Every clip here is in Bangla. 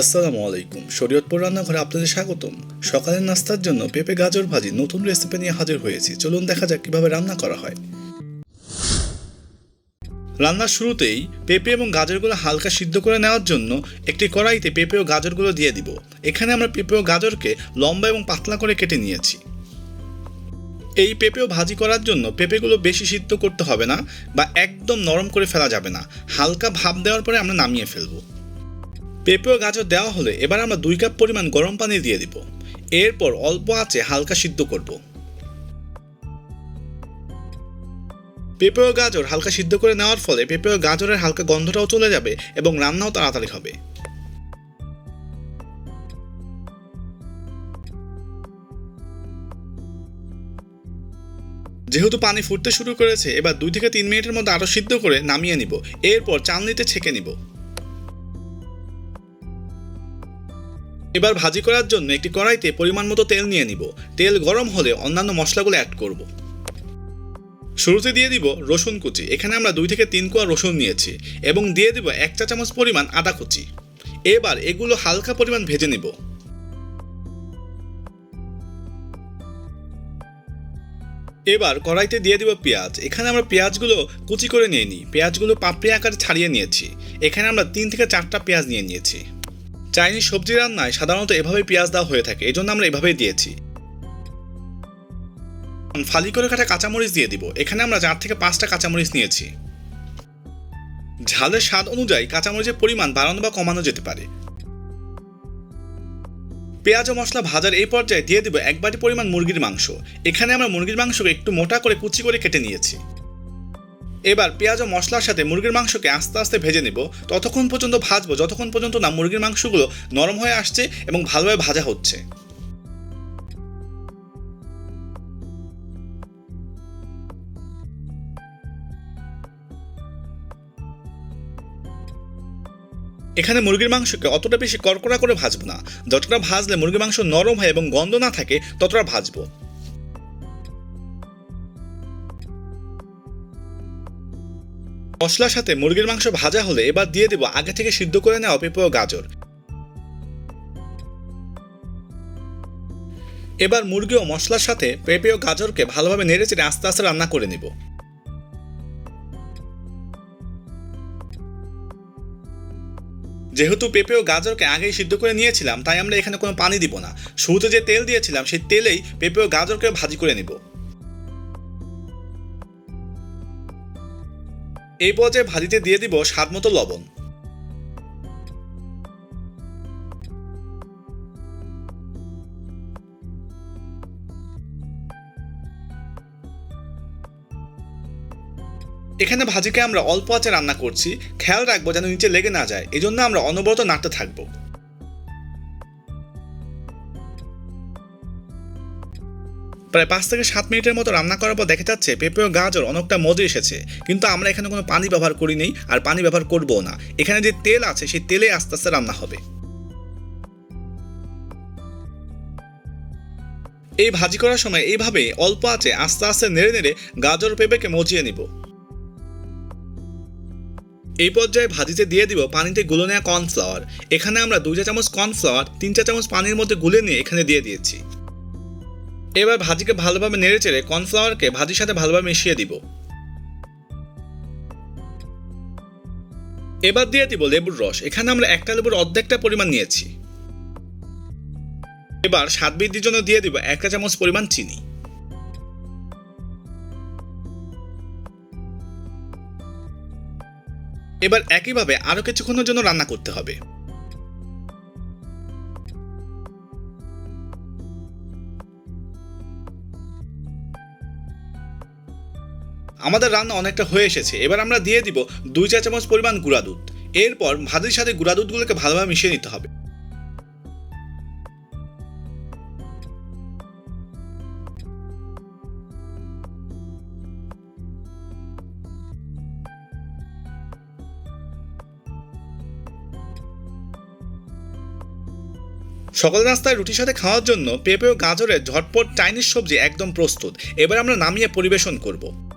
আসসালামু আলাইকুম। শরীয়তপুর রান্নাঘরে আপনাদের স্বাগতম। সকালের নাস্তার জন্য পেঁপে, গাজর, ভাজি নতুন রেসিপি নিয়ে হাজির হয়েছি। চলুন দেখা যাক কীভাবে রান্না করা হয়। রান্নার শুরুতেই পেঁপে এবং গাজরগুলো হালকা সিদ্ধ করে নেওয়ার জন্য একটি কড়াইতে পেঁপে ও গাজরগুলো দিয়ে দিব। এখানে আমরা পেঁপে ও গাজরকে লম্বা এবং পাতলা করে কেটে নিয়েছি। এই পেঁপেও ভাজি করার জন্য পেঁপেগুলো বেশি সিদ্ধ করতে হবে না বা একদম নরম করে ফেলা যাবে না। হালকা ভাপ দেওয়ার পরে আমরা নামিয়ে ফেলব। পেঁপে ও গাজর দেওয়া হলে এবার আমরা দুই কাপ পরিমাণ গরম পানি দিয়ে দিব। এরপর অল্প আঁচে হালকা সিদ্ধ করব। পেঁপে ও গাজর হালকা সিদ্ধ করে নেওয়ার ফলে পেঁপে ও গাজরের হালকা গন্ধটাও চলে যাবে এবং রান্নাও তাড়াতাড়ি হবে। যেহেতু পানি ফুটতে শুরু করেছে, এবার দুই থেকে তিন মিনিটের মধ্যে আরও সিদ্ধ করে নামিয়ে নিব। এরপর চালনিতে ছেঁকে নিব। এবার ভাজি করার জন্য একটি কড়াইতে পরিমাণ মতো তেল নিয়ে নিব। তেল গরম হলে অন্যান্য মশলাগুলো অ্যাড করব। শুরুতে দিয়ে দিব রসুন কুচি। এখানে আমরা দুই থেকে তিন কোয়া রসুন নিয়েছি এবং দিয়ে দিব এক চা চামচ পরিমাণ আদা কুচি। এবার এগুলো হালকা পরিমাণ ভেজে নিব। এবার কড়াইতে দিয়ে দিব পেঁয়াজ। এখানে আমরা পেঁয়াজগুলো কুচি করে নিয়ে নিই। পেঁয়াজগুলো পাপড়ি আকারে ছাড়িয়ে নিয়েছি। এখানে আমরা তিন থেকে চারটা পেঁয়াজ নিয়ে নিয়েছি। চাইনিজ সবজি রান্নায় সাধারণত এভাবেই পেঁয়াজ দেওয়া হয়ে থাকে। এই জন্য আমরা এভাবেই দিয়েছি। ফালি করে কাটা কাঁচামরিচ দিয়ে দিব। এখানে আমরা চার থেকে পাঁচটা কাঁচামরিচ নিয়েছি। ঝালের স্বাদ অনুযায়ী কাঁচামরিচের পরিমাণ বাড়ানো বা কমানো যেতে পারে। পেঁয়াজ ও মশলা ভাজার এই পর্যায়ে দিয়ে দিব এক বাটি পরিমাণ মুরগির মাংস। এখানে আমরা মুরগির মাংসকে একটু মোটা করে কুচি করে কেটে নিয়েছি। এবার পেঁয়াজ ও মশলার সাথে মুরগির মাংসকে আস্তে আস্তে ভেজে নেব। ততক্ষণ পর্যন্ত ভাজবো, যতক্ষণ পর্যন্ত না মুরগির মাংসগুলো নরম হয়ে আসছে এবং ভালোভাবে ভাজা হচ্ছে। এখানে মুরগির মাংসকে অতটা বেশি কড়কড়া করে ভাজবো না। যতটা ভাজলে মুরগির মাংস নরম হয় এবং গন্ধ না থাকে, ততটা ভাজবো। মশলার সাথে মুরগির মাংস ভাজা হলে এবার দিয়ে দেবো আগে থেকে সিদ্ধ করে নেওয়া পেঁপে ও গাজর। এবার মুরগি ও মশলার সাথে পেঁপে ও গাজরকে ভালোভাবে নেড়ে চেড়ে আস্তে আস্তে রান্না করে নেব। যেহেতু পেঁপে ও গাজরকে আগেই সিদ্ধ করে নিয়েছিলাম, তাই আমরা এখানে কোনো পানি দিব না। শুরুতে যে তেল দিয়েছিলাম, সেই তেলেই পেঁপে ও গাজরকে ভাজি করে নেব। এই পর্যায়ে ভাজিতে দিয়ে দিব স্বাদ মতো লবণ। এখানে ভাজিকে আমরা অল্প আঁচে রান্না করছি। খেয়াল রাখব যেন নিচে লেগে না যায়। এজন্য আমরা অনবরত নাড়তে থাকব। প্রায় পাঁচ থেকে সাত মিনিটের মতো রান্না করার পর দেখা যাচ্ছে পেঁপে ও গাজর অনেকটা মজে এসেছে। কিন্তু আমরা এখানে কোনো পানি ব্যবহার করি নেই আর পানি ব্যবহার করব না। এখানে যে তেল আছে সেই তেলে আস্তে আস্তে রান্না হবে। এই ভাজি করার সময় এইভাবে অল্প আছে আস্তে আস্তে নেড়ে নেড়ে গাজর পেঁপেকে মজিয়ে নিব। এই পর্যায়ে ভাজিতে দিয়ে দিব পানিতে গুলে নেওয়া কর্নফ্লাওয়ার। এখানে আমরা দুই চা চামচ কর্নফ্লাওয়ার, তিন চা চামচ পানির মধ্যে গুলে নিয়ে এখানে দিয়ে দিয়েছি। এবার ভাজিকে ভালোভাবে নেড়ে চেড়ে কর্নফ্লাওয়ারকে ভাজির সাথে ভালোভাবে মিশিয়ে দিব। এবার দিয়ে দিব লেবুর রস। এখানে আমরা একটা লেবুর অর্ধেকটা পরিমাণ নিয়েছি। এবার স্বাদ বৃদ্ধির জন্য দিয়ে দিব একটা চামচ পরিমাণ চিনি। এবার একইভাবে আরও কিছুক্ষণের জন্য রান্না করতে হবে। আমাদের রান্না অনেকটা হয়ে এসেছে। এবার আমরা দিয়ে দিব দুই চা চামচ পরিমাণ গুঁড়া দুধ। এরপর ভাতের সাথে গুঁড়া দুধগুলোকে ভালোভাবে মিশিয়ে নিতে হবে। সকাল নাস্তায় রুটির সাথে খাওয়ার জন্য পেঁপে ও গাজরের ঝটপট চাইনিজ সবজি একদম প্রস্তুত। এবার আমরা নামিয়ে পরিবেশন করব।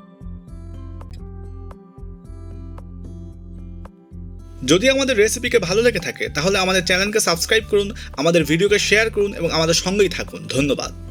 যদি আমাদের রেসিপিকে ভালো লেগে থাকে, তাহলে আমাদের চ্যানেলকে সাবস্ক্রাইব করুন, আমাদের ভিডিওকে শেয়ার করুন এবং আমাদের সঙ্গেই থাকুন। ধন্যবাদ।